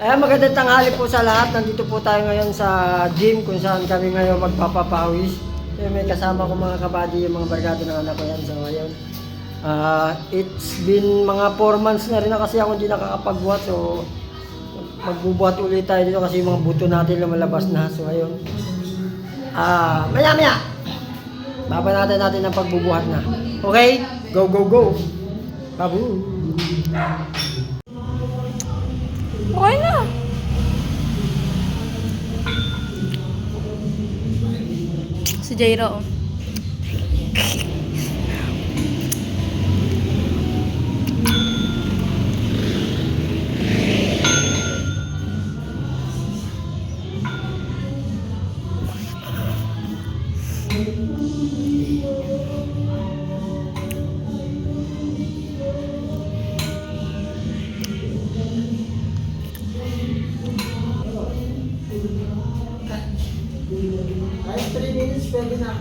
Ayan, magandang tanghali po sa lahat. Nandito po tayo ngayon sa gym kung saan kami ngayon magpapapawis. So, may kasama ko mga kabady, yung mga barkada ng anak ko yan. So, ngayon, ah, it's been mga 4 months na rin na kasi ako hindi nakakapagbuhat. So, magbubuhat ulit tayo dito kasi yung mga buto natin lumalabas na. So, ayun. Ah, maya maya. Babanatan natin ang pagbubuhat na. Okay? Go, go, go. Babu. Okay na. Si Jairo. Kahit 3 minutes, pwede na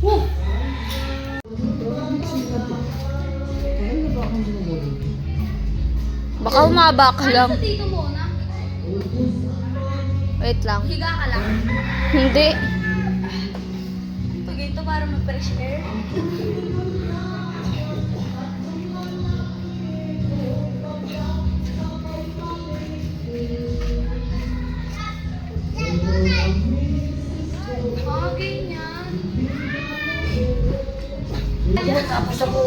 Woo! Baka umaba ka lang. Ano dito muna? Wait lang. Higa ka lang. Hindi. Ito para mag-fresh air. Ah, ganyan. Kaya tapos ako,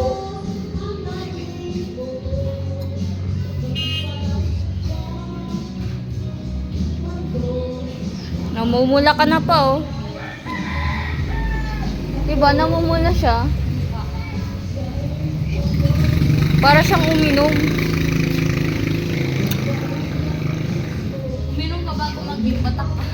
Namumula ka na pa, oh. Diba, namumula siya. Para siyang uminom. Uminom ka bago maging batak pa.